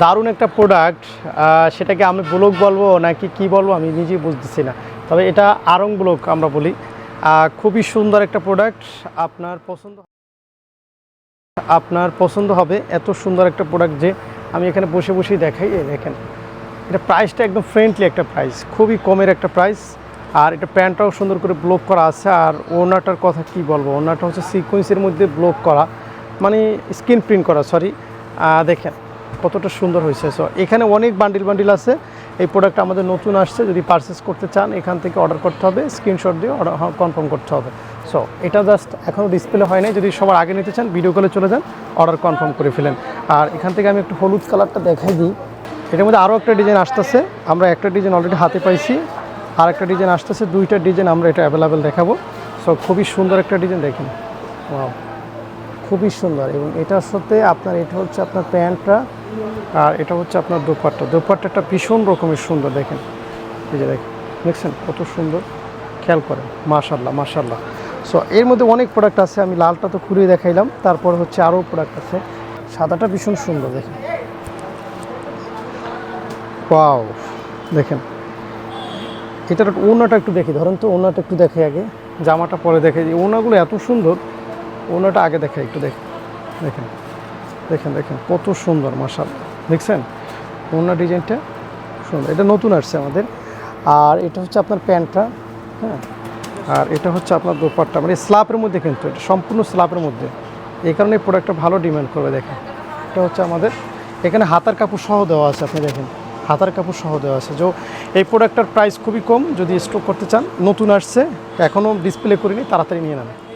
দারুণ একটা প্রোডাক্ট সেটাকে আমি ব্লক বলব নাকি কি বলব আমি নিজেই বুঝতেছি না। তবে এটা আরং ব্লক আমরা বলি। খুবই সুন্দর একটা প্রোডাক্ট আপনার পছন্দ আপনার পছন্দ হবে এত সুন্দর একটা প্রোডাক্ট যে আমি এখানে বসে বসেই দেখাই। দেখেন, এটা প্রাইসটা একদম ফ্রেন্ডলি একটা প্রাইস খুবই কমের একটা প্রাইস আর এটা প্যান্টটাও সুন্দর করে ব্লক করা আছে। আর ওনাটার কথা কি বলব, ওনাটা হচ্ছে সিকোয়েন্সের মধ্যে ব্লক করা মানে স্ক্রিন প্রিন্ট করা সরি দেখেন কতটা সুন্দর হয়েছে। সো এখানে অনেক বান্ডিল বান্ডিল আছে। এই প্রোডাক্ট আমাদের নতুন আসছে। যদি পারচেস করতে চান, এখান থেকে অর্ডার করতে হবে। স্ক্রিনশট দিয়ে অর্ডার কনফার্ম করতে হবে। সো এটা জাস্ট এখনও ডিসপ্লে হয় নাই। যদি সবার আগে নিতে চান ভিডিও কলে চলে যান অর্ডার কনফার্ম করে ফেলেন। আর এখান থেকে আমি একটু হলুদ কালারটা দেখাই দিই। এটার মধ্যে আরও একটা ডিজাইন আসতেছে। আমরা একটা ডিজাইন অলরেডি হাতে পাইছি। আর একটা ডিজাইন আসতেছে। দুইটা ডিজাইন আমরা এটা অ্যাভেলেবেল দেখাবো। সো খুবই সুন্দর একটা ডিজাইন দেখেন। খুবই সুন্দর। এবং এটার সাথে আপনার, এটা হচ্ছে আপনার প্যান্টটা। আর এটা হচ্ছে আপনার দোপাট্টা। দোপাট্টাটা ভীষণ রকমের সুন্দর, দেখেন। এই যে দেখেন, দেখছেন? কত সুন্দর। খেয়াল করেন মাশাল্লাহ মাশাল্লাহ সো এর মধ্যে অনেক প্রোডাক্ট আছে, আমি লালটা তো খুলেই দেখাইলাম। তারপর হচ্ছে আরও প্রোডাক্ট আছে। সাদাটা ভীষণ সুন্দর, দেখেন। ওয়াও দেখেন। এটার ওনাটা একটু দেখি, ধরেন তো ওনাটা একটু দেখে আগে। জামাটা পরে দেখে ওনাগুলো এত সুন্দর। ওনাটা আগে দেখে একটু দেখেন। দেখেন। দেখেন দেখেন, কত সুন্দর মাসাল দেখছেন? ওনা ডিজাইনটা সুন্দর। এটা নতুন আসছে আমাদের। আর এটা হচ্ছে আপনার প্যান্টটা হ্যাঁ? আর এটা হচ্ছে আপনার দোপাট্টা। মানে স্ল্যাপের মধ্যে কিন্তু এটা, সম্পূর্ণ স্ল্যাপের মধ্যে। এই কারণে এই প্রোডাক্টটা ভালো ডিমান্ড করবে, দেখেন। এটা হচ্ছে আমাদের, এখানে হাতার কাপড় সহ দেওয়া আছে, আপনি দেখেন। হাতার কাপড় সহ দেওয়া আছে। যে, এই প্রোডাক্টটার প্রাইস খুবই কম। যদি স্টক করতে চান, নতুন আসছে, এখনও ডিসপ্লে করিনি, তাড়াতাড়ি নিয়ে নেন